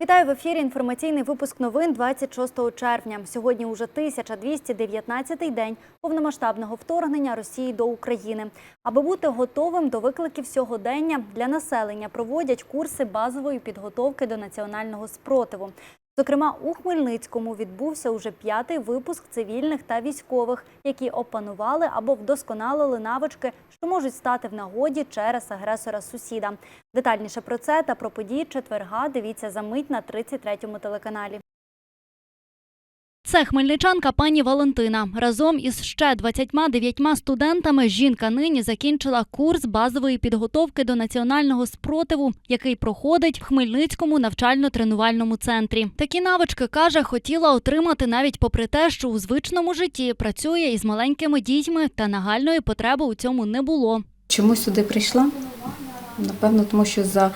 Вітаю в ефірі. Інформаційний випуск новин 26 червня. Сьогодні уже 1219-й день повномасштабного вторгнення Росії до України. Аби бути готовим до викликів сьогодення для населення проводять курси базової підготовки до національного спротиву. Зокрема, у Хмельницькому відбувся уже п'ятий випуск цивільних та військових, які опанували або вдосконалили навички, що можуть стати в нагоді через агресора сусіда. Детальніше про це та про події четверга дивіться за мить на 33-му телеканалі. Це хмельничанка пані Валентина. Разом із ще 29 студентами жінка нині закінчила курс базової підготовки до національного спротиву, який проходить в Хмельницькому навчально-тренувальному центрі. Такі навички каже, хотіла отримати навіть попри те, що у звичному житті працює із маленькими дітьми, та нагальної потреби у цьому не було. Чому сюди прийшла? Напевно, тому що за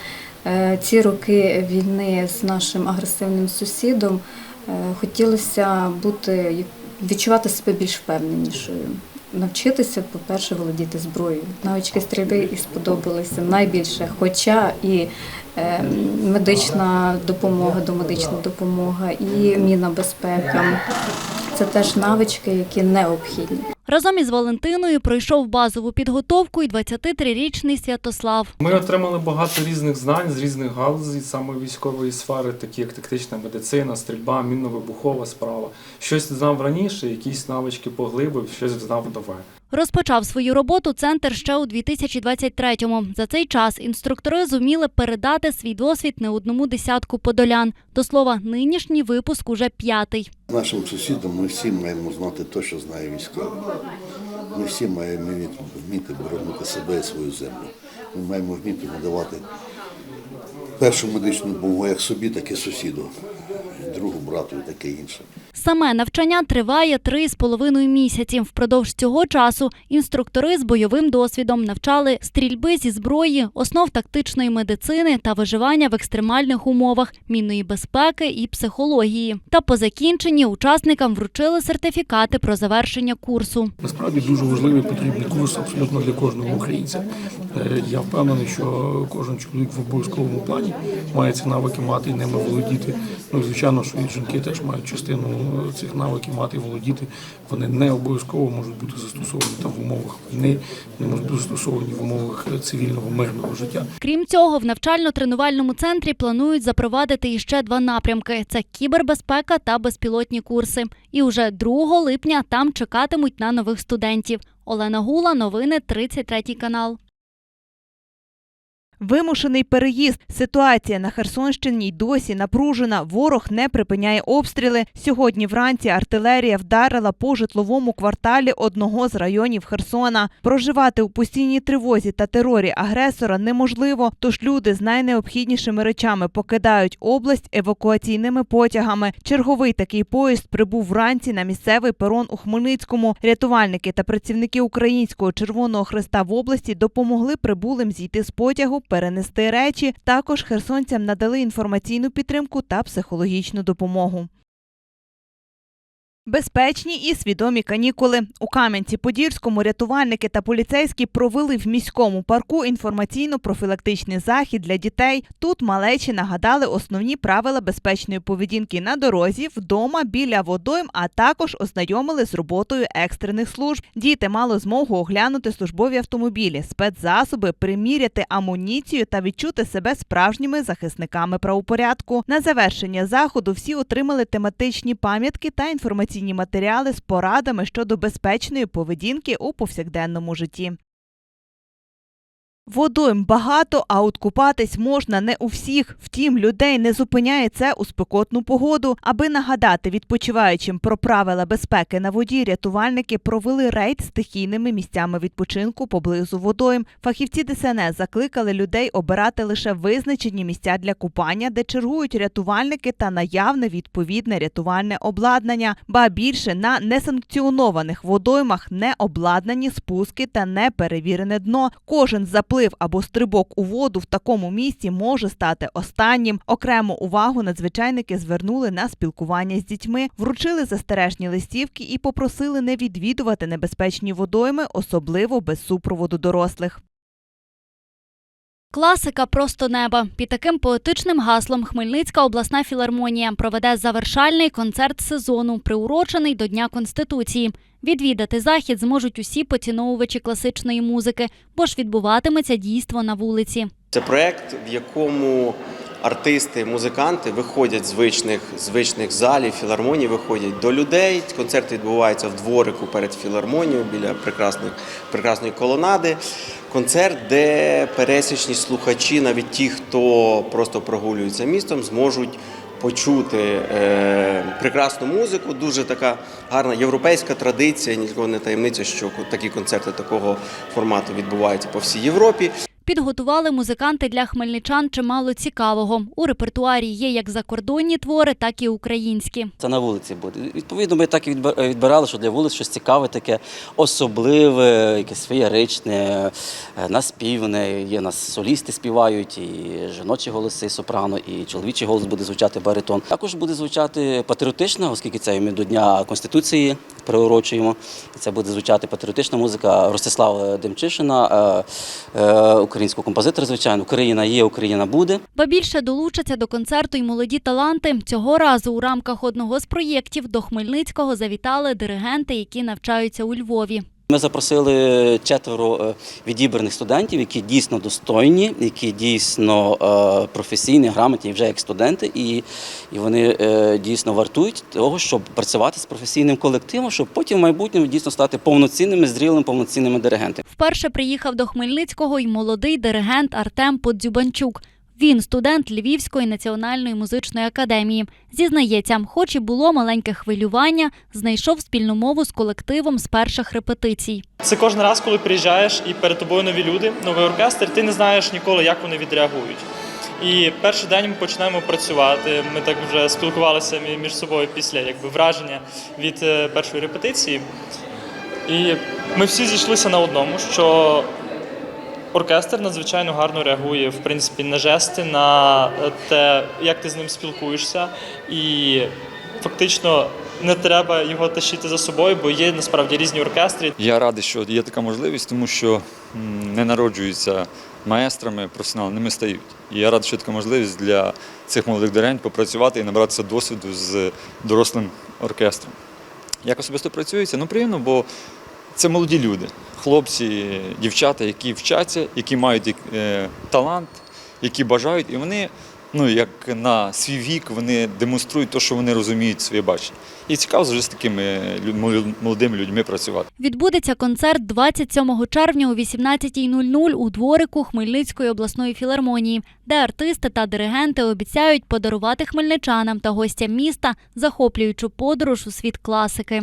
е, ці роки війни з нашим агресивним сусідом хотілося бути, відчувати себе більш впевненішою. Навчитися, по-перше, володіти зброєю. Навички стрільби і сподобалися найбільше, хоча і е, медична допомога, домедична допомога, і міна безпека. Це теж навички, які необхідні. Разом із Валентиною пройшов базову підготовку і 23-річний Святослав. Ми отримали багато різних знань з різних галузей, саме військової сфери, такі як тактична медицина, стрільба, мінно-вибухова справа. Щось знав раніше, якісь навички поглибив, щось знав нове. Розпочав свою роботу центр ще у 2023-му. За цей час інструктори зуміли передати свій досвід не одному десятку подолян. До слова, нинішній випуск уже п'ятий. Нашим сусідам ми всі маємо знати те, що знає військовий. Ми всі маємо вміти- боронити себе і свою землю. Ми маємо вміти надавати першу медичну допомогу як собі, так і сусіду, другу брату і таке інше. Саме навчання триває три з половиною місяці. Впродовж цього часу інструктори з бойовим досвідом навчали стрільби зі зброї, основ тактичної медицини та виживання в екстремальних умовах, мінної безпеки і психології. Та по закінченні учасникам вручили сертифікати про завершення курсу. Насправді дуже важливий потрібний курс абсолютно для кожного українця. Е, Я впевнений, що кожен чоловік в обов'язковому плані має ці навики мати і ними володіти. Ну звичайно, що і жінки теж мають частину цих навиків мати володіти. Вони не обов'язково можуть бути застосовані там в умовах війни, не можуть бути застосовані в умовах е, цивільного мирного життя. Крім цього, в навчально-тренувальному центрі планують запровадити іще два напрямки: це кібербезпека та безпілотні курси. І уже 2 липня там чекатимуть на нових студентів. Олена Гула, новини 33 канал. Вимушений переїзд. Ситуація на Херсонщині й досі напружена. Ворог не припиняє обстріли. Сьогодні вранці артилерія вдарила по житловому кварталі одного з районів Херсона. Проживати у постійній тривозі та терорі агресора неможливо, тож люди з найнеобхіднішими речами покидають область евакуаційними потягами. Черговий такий поїзд прибув вранці на місцевий перон у Хмельницькому. Рятувальники та працівники Українського Червоного Христа в області допомогли прибулим зійти з потягу, перенести речі. Також херсонцям надали інформаційну підтримку та психологічну допомогу. Безпечні і свідомі канікули у Кам'янці-Подільському рятувальники та поліцейські провели в міському парку інформаційно-профілактичний захід для дітей. Тут малечі нагадали основні правила безпечної поведінки на дорозі, вдома, біля водойм, а також ознайомили з роботою екстрених служб. Діти мали змогу оглянути службові автомобілі, спецзасоби, приміряти амуніцію та відчути себе справжніми захисниками правопорядку. На завершення заходу всі отримали тематичні пам'ятки та інформаційні матеріали з порадами щодо безпечної поведінки у повсякденному житті. Водойм багато, а от купатись можна не у всіх. Втім, людей не зупиняє це у спекотну погоду. Аби нагадати відпочиваючим про правила безпеки на воді, рятувальники провели рейд стихійними місцями відпочинку поблизу водойм. Фахівці ДСНС закликали людей обирати лише визначені місця для купання, де чергують рятувальники та наявне відповідне рятувальне обладнання. Ба більше на несанкціонованих водоймах не обладнані спуски та не перевірене дно. Кожен заплив або стрибок у воду в такому місці може стати останнім. Окрему увагу надзвичайники звернули на спілкування з дітьми, вручили застережні листівки і попросили не відвідувати небезпечні водойми, особливо без супроводу дорослих. Класика просто неба. Під таким поетичним гаслом Хмельницька обласна філармонія проведе завершальний концерт сезону, приурочений до Дня Конституції. Відвідати захід зможуть усі поціновувачі класичної музики, бо ж відбуватиметься дійство на вулиці. Це проект, в якому артисти, музиканти виходять з звичних, звичних залів, філармоній, виходять до людей. Концерт відбувається в дворику перед філармонією біля прекрасних, прекрасної колонади. Концерт, де пересічні слухачі, навіть ті, хто просто прогулюється містом, зможуть почути е, прекрасну музику. Дуже така гарна європейська традиція. Нікого не таємниця, що такі концерти такого формату відбуваються по всій Європі. Підготували музиканти для хмельничан чимало цікавого. У репертуарі є як закордонні твори, так і українські. Це на вулиці буде. Відповідно, ми так і відбирали, що для вулиць щось цікаве, таке особливе, якесь феєричне, е, наспівне. Є нас солісти співають, і жіночі голоси сопрано, і чоловічий голос буде звучати баритон. Також буде звучати патріотично, оскільки це ми до Дня Конституції приурочуємо. Це буде звучати патріотична музика Ростислава Демчишина, е, е, українського композитора, звичайно. Україна є, Україна буде. Ба більше долучаться до концерту й молоді таланти. Цього разу у рамках одного з проєктів до Хмельницького завітали диригенти, які навчаються у Львові. Ми запросили четверо е, відібраних студентів, які дійсно достойні, які дійсно е, професійні, грамотні вже як студенти, і, і вони е, дійсно вартують того, щоб працювати з професійним колективом, щоб потім в майбутньому дійсно стати повноцінними, зрілими, повноцінними диригентами. Вперше приїхав до Хмельницького й молодий диригент Артем Подзюбанчук. Він студент Львівської національної музичної академії. Зізнається, хоч і було маленьке хвилювання, знайшов спільну мову з колективом з перших репетицій. Це кожен раз, коли приїжджаєш і перед тобою нові люди, новий оркестр, ти не знаєш ніколи, як вони відреагують. І перший день ми починаємо працювати. Ми так вже спілкувалися між собою після якби, враження від е, першої репетиції. І ми всі зійшлися на одному, що оркестр надзвичайно гарно реагує в принципі на жести, на е, те, як ти з ним спілкуєшся, і фактично не треба його тащити за собою, бо є насправді різні оркестри. Я радий, що є така можливість, тому що не народжуються маестрами, професіоналами, стають. І я радий, що така можливість для цих молодих диригентів попрацювати і набратися досвіду з дорослим оркестром. Як особисто працюється? Ну, приємно, бо це молоді люди, хлопці, дівчата, які вчаться, які мають е, талант, які бажають, і вони, ну як на свій вік, вони демонструють те, що вони розуміють своє бачення. І цікаво завжди з такими молодими людьми працювати. Відбудеться концерт 27 червня о 18.00 у дворику Хмельницької обласної філармонії, де артисти та диригенти обіцяють подарувати хмельничанам та гостям міста захоплюючу подорож у світ класики.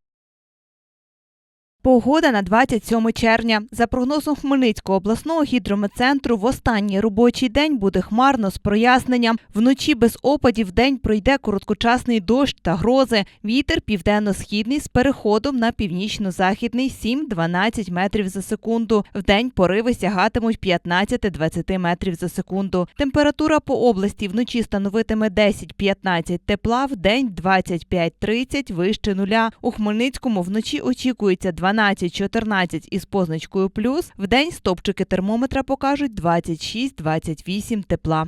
Погода на 27 червня. За прогнозом Хмельницького обласного гідрометцентру, в останній робочий день буде хмарно з проясненням. Вночі без опадів день пройде короткочасний дощ та грози. Вітер південно-східний з переходом на північно-західний 7-12 метрів за секунду. Вдень пориви сягатимуть 15-20 метрів за секунду. Температура по області вночі становитиме 10-15 тепла, вдень 25-30 вище нуля. У Хмельницькому вночі очікується 12-14 із позначкою плюс. в день стопчики термометра покажуть 26-28 тепла.